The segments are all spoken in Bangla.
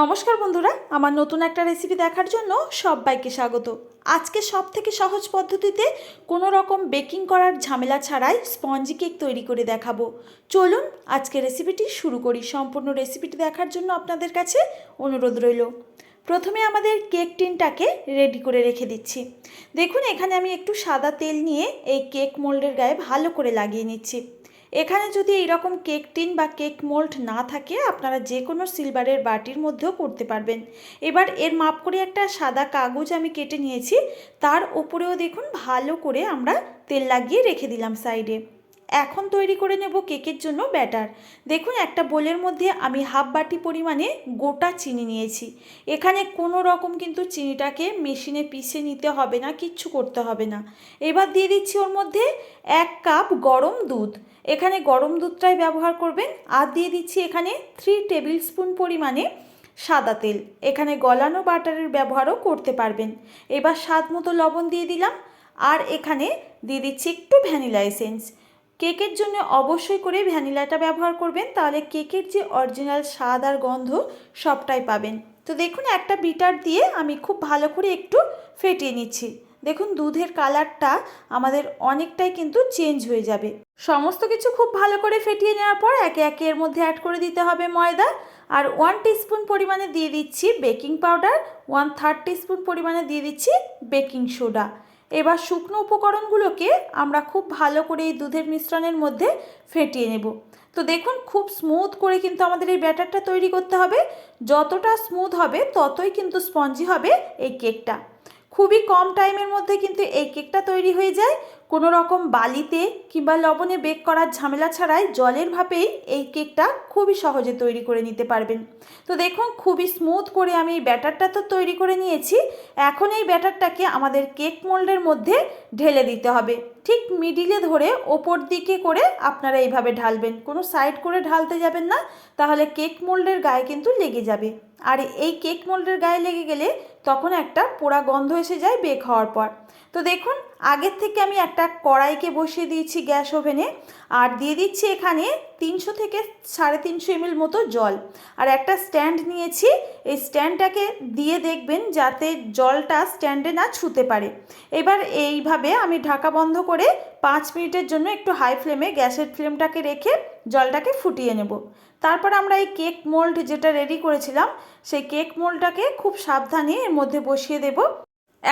নমস্কার বন্ধুরা, আমার নতুন একটা রেসিপি দেখার জন্য সবাইকে স্বাগত। আজকে সব থেকে সহজ পদ্ধতিতে কোনো রকম বেকিং করার ঝামেলা ছাড়াই স্পঞ্জি কেক তৈরি করে দেখাবো। চলুন আজকে রেসিপিটি শুরু করি। সম্পূর্ণ রেসিপিটি দেখার জন্য আপনাদের কাছে অনুরোধ রইল। প্রথমে আমাদের কেক টিনটাকে রেডি করে রেখে দিচ্ছি। দেখুন, এখানে আমি একটু সাদা তেল নিয়ে এই কেক মোল্ডের গায়ে ভালো করে লাগিয়ে নিচ্ছি। এখানে যদি এইরকম কেক টিন বা কেক মোল্ড না থাকে, আপনারা যে কোনো সিলভারের বাটির মধ্যেও করতে পারবেন। এবার এর মাপ করে একটা সাদা কাগজ আমি কেটে নিয়েছি। তার ওপরেও দেখুন, ভালো করে আমরা তেল লাগিয়ে রেখে দিলাম সাইডে। এখন তৈরি করে নেব কেকের জন্য ব্যাটার। দেখুন, একটা বোলের মধ্যে আমি হাফ বাটি পরিমাণে গোটা চিনি নিয়েছি। এখানে কোনো রকম কিন্তু চিনিটাকে মেশিনে পিষে নিতে হবে না, কিচ্ছু করতে হবে না। এবার দিয়ে দিচ্ছি ওর মধ্যে এক কাপ গরম দুধ। এখানে গরম দুধটাই ব্যবহার করবেন। আর দিয়ে দিচ্ছি এখানে থ্রি টেবিল স্পুন পরিমাণে সাদা তেল। এখানে গলানো বাটারের ব্যবহারও করতে পারবেন। এবার স্বাদ মতো লবণ দিয়ে দিলাম। আর এখানে দিয়ে দিচ্ছি একটু ভ্যানিলা এসেন্স। কেকের জন্য অবশ্যই করে ভ্যানিলাটা ব্যবহার করবেন, তাহলে কেকের যে অরিজিনাল স্বাদ আর গন্ধ সবটাই পাবেন। তো দেখুন, একটা বিটার দিয়ে আমি খুব ভালো করে একটু ফেটিয়ে নিচ্ছি। দেখুন, দুধের কালারটা আমাদের অনেকটাই কিন্তু চেঞ্জ হয়ে যাবে। সমস্ত কিছু খুব ভালো করে ফেটিয়ে নেওয়ার পর একে একে এর মধ্যে অ্যাড করে দিতে হবে ময়দা। আর ওয়ান টিস্পুন পরিমাণে দিয়ে দিচ্ছি baking powder one third teaspoon পরিমাণে দিয়ে দিচ্ছি বেকিং সোডা এবার শুকনো উপকরণগুলোকে আমরা খুব ভালো করে এই দুধের মিশ্রণের মধ্যে ফেটিয়ে নেব। তো দেখুন, খুব স্মুথ করে কিন্তু আমাদের এই ব্যাটারটা তৈরি করতে হবে। যতটা স্মুথ হবে, ততই কিন্তু স্পঞ্জি হবে এই কেকটা খুবই কম টাইমের মধ্যে কিন্তু এই কেকটা তৈরি হয়ে যায়। কোনো রকম বালিতে কিংবা লবণে বেক করার ঝামেলা ছাড়াই জলের ভাপেই এই কেকটা খুবই সহজে তৈরি করে নিতে পারবেন। তো দেখুন, খুবই স্মুথ করে আমি এই ব্যাটারটা তো তৈরি করে নিয়েছি। এখন এই ব্যাটারটাকে আমাদের কেক মোল্ডের মধ্যে ঢেলে দিতে হবে। ঠিক মিডিলে ধরে ওপর দিকে করে আপনারা এইভাবে ঢালবেন। কোনো সাইড করে ঢালতে যাবেন না, তাহলে কেক মোল্ডের গায়ে কিন্তু লেগে যাবে। আর এই কেক মোল্ডের গায়ে লেগে গেলে তখন একটা পোড়া গন্ধ এসে যায় বেক হওয়ার পর। তো দেখুন আগের থেকে আমি একটা কড়াইকে বসিয়ে দিয়েছি গ্যাস ওভেনে, আর দিয়ে দিচ্ছি এখানে তিনশো থেকে সাড়ে তিনশো এমএল মতো জল। আর একটা স্ট্যান্ড নিয়েছি, এই স্ট্যান্ডটাকে দিয়ে দেখবেন যাতে জলটা স্ট্যান্ডে না ছুতে পারে। এবার এইভাবে আমি ঢাকা বন্ধ করে পাঁচ মিনিটের জন্য একটু হাই ফ্লেমে গ্যাসের ফ্লেমটাকে রেখে জলটাকে ফুটিয়ে নেব। তারপর আমরা এই কেক মোল্ড যেটা রেডি করেছিলাম, সেই কেক মোল্ডটাকে খুব সাবধানে এর মধ্যে বসিয়ে দেব।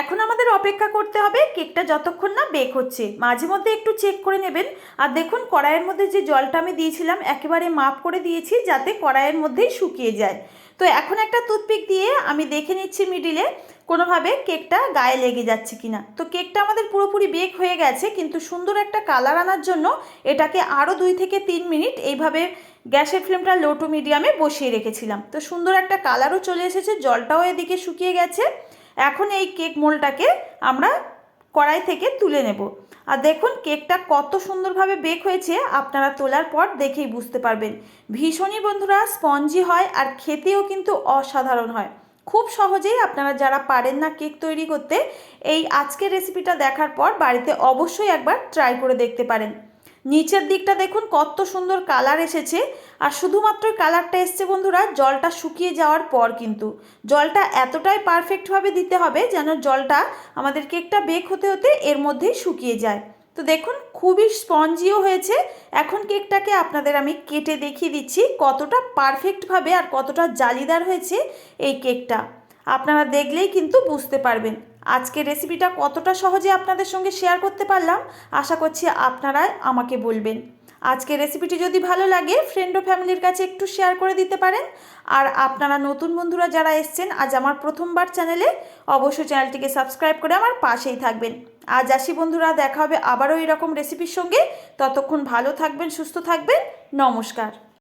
এখন আমাদের অপেক্ষা করতে হবে কেকটা যতক্ষণ না বেক হচ্ছে। মাঝে মধ্যে একটু চেক করে নেবেন। আর দেখুন, কড়াইয়ের মধ্যে যে জলটা আমি দিয়েছিলাম, একেবারে মাপ করে দিয়েছি যাতে কড়াইয়ের মধ্যেই শুকিয়ে যায়। তো এখন একটা টুথপিক দিয়ে আমি দেখে নিচ্ছি মিডিলে কোনোভাবে কেকটা গায়ে লেগে যাচ্ছে কিনা। তো কেকটা আমাদের পুরোপুরি বেক হয়ে গেছে, কিন্তু সুন্দর একটা কালার আনার জন্য এটাকে আরও দুই থেকে তিন মিনিট এইভাবে গ্যাসের ফ্লেমটা লো টু মিডিয়ামে বসিয়ে রেখেছিলাম। তো সুন্দর একটা কালারও চলে এসেছে, জলটাও এদিকে শুকিয়ে গেছে। এখন এই কেক মোলটাকে আমরা কড়াই থেকে তুলে নেব। আর দেখুন, কেকটা কত সুন্দরভাবে বেক হয়েছে, আপনারা তোলার পর দেখেই বুঝতে পারবেন। ভীষণই বন্ধুরা স্পঞ্জি হয় আর খেতেও কিন্তু অসাধারণ হয়। খুব সহজেই আপনারা যারা পারেন না কেক তৈরি করতে, এই আজকের রেসিপিটা দেখার পর বাড়িতে অবশ্যই একবার ট্রাই করে দেখতে পারেন। নিচের দিকটা দেখুন, কত সুন্দর কালার এসেছে। আর শুধুমাত্র কালারটা এসছে বন্ধুরা, জলটা শুকিয়ে যাওয়ার পর কিন্তু। জলটা এতটাই পারফেক্টভাবে দিতে হবে যেন জলটা আমাদের কেকটা বেক হতে হতে এর মধ্যেই শুকিয়ে যায়। তো দেখুন, খুবই স্পঞ্জিও হয়েছে। এখন কেকটাকে আপনাদের আমি কেটে দেখিয়ে দিচ্ছি কতটা পারফেক্টভাবে আর কতটা জালিদার হয়েছে এই কেকটা। আপনারা দেখলেই কিন্তু বুঝতে পারবেন। আজকের রেসিপিটা কতটা সহজে আপনাদের সঙ্গে শেয়ার করতে পারলাম, আশা করছি আপনারাই আমাকে বলবেন। আজকের রেসিপিটি যদি ভালো লাগে ফ্রেন্ড ও ফ্যামিলির কাছে একটু শেয়ার করে দিতে পারেন। আর আপনারা নতুন বন্ধুরা যারা এসছেন, আজ আমার প্রথমবার চ্যানেলে অবশ্যই চ্যানেলটিকে সাবস্ক্রাইব করে আমার পাশেই থাকবেন। আজ আসি বন্ধুরা, দেখা হবে আবারও এরকম রেসিপির সঙ্গে। ততক্ষণ ভালো থাকবেন, সুস্থ থাকবেন। নমস্কার।